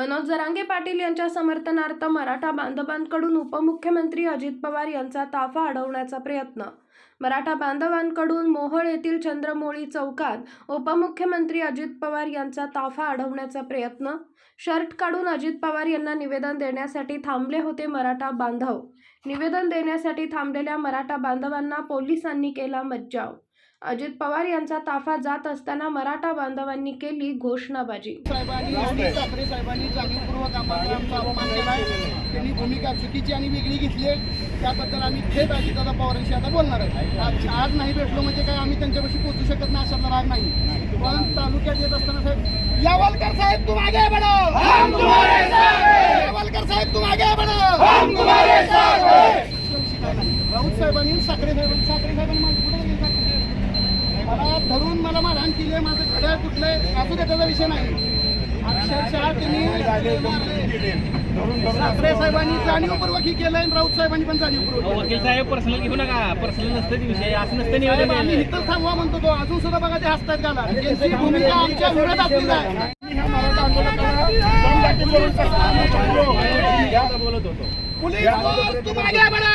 मनोज जरांगे पाटील यांच्या समर्थनार्थ मराठा बांधवांकडून उपमुख्यमंत्री अजित पवार यांचा ताफा अडवण्याचा प्रयत्न. मराठा बांधवांकडून मोहोळ येथील चंद्रमोळी चौकात उपमुख्यमंत्री अजित पवार यांचा ताफा अडवण्याचा प्रयत्न. शर्ट काढून अजित पवार यांना निवेदन देण्यासाठी थांबले होते मराठा बांधव. निवेदन देण्यासाठी थांबलेल्या मराठा बांधवांना पोलिसांनी केला मज्जाव. अजित पवार यांचा ताफा जात असताना मराठा बांधवांनी केली घोषणाबाजी. साहेबांनी आणि ठाकरे साहेबांनी जाणीवपूर्वक आम्हाला आमचा अपमान केला त्यांनी भूमिका चुकीची आणि वेगळी घेतली आहे. त्याबद्दल आम्ही थेट अजितदादा पवारांशी आता बोलणार आहे. आज नाही भेटलो म्हणजे काय आम्ही त्यांच्यापाशी पोहोचू शकत नाही अशातला राग नाही. पण तालुक्यात येत असताना साहेब यावलकर साहेब तुम आगे बढ़ो हम तुम्हारे साथ यावलकर साहेब तुम आगे बढ़ो हम तुम्हारे साथ राऊत साहेबांनी साखरे साहेबांनी साखरे साहेबांनी माझं कुठे गेले साखरे मला धरून मला मारहाण केली आहे माझं घड्याळ कुठलंय असू दे त्याचा विषय नाही. अक्षरशः त्यांनी साखरे साहेबांनी जाणीवपूर्वक ही केलंय आणि राऊत साहेबांनी पण जाणीवपूर्वक. वकील साहेब पर्सनल घेऊ नका. पर्सनल नसतं विषय. असं नसतं निवेदन आम्ही. इथं थांबवा म्हणतो तो. अजून सुद्धा बघा ते हसतात गाला. त्यांची भूमिका आमच्या विरोधातली आहे. पुलिस फोर्स तुम आगे बढ़ो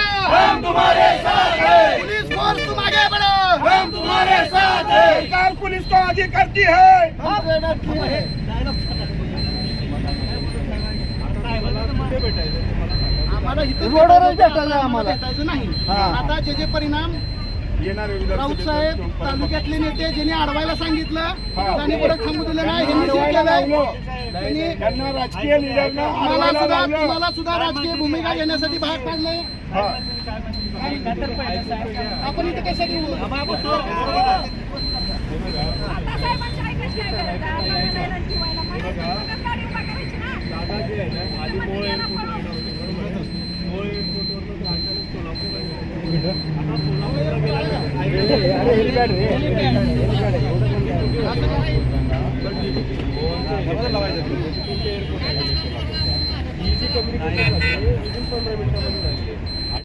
पुलिस को आगे करती है आम्हाला इथं रोडवरच भेटायचं आम्हाला. भेटायचं नाही. आता जे जे परिणाम राऊत साहेब तालुक्यातले नेते ज्यांनी अडवायला सांगितलं त्यांनी परत थांबू दिलं नाही ह्यांनी जे केलंय त्यांनी राजकीय लिडरना मला सुद्धा तुम्हाला सुद्धा राजकीय भूमिका घेण्यासाठी भाग पाडले. आपण इथे कशासाठी उभं? आता साहेबांच्या ऐकायची काय गरज आहे? आता म्हणायला ठेवायला पाहिजे. उगाच गाडी उभा करायची ना. लाईव्ह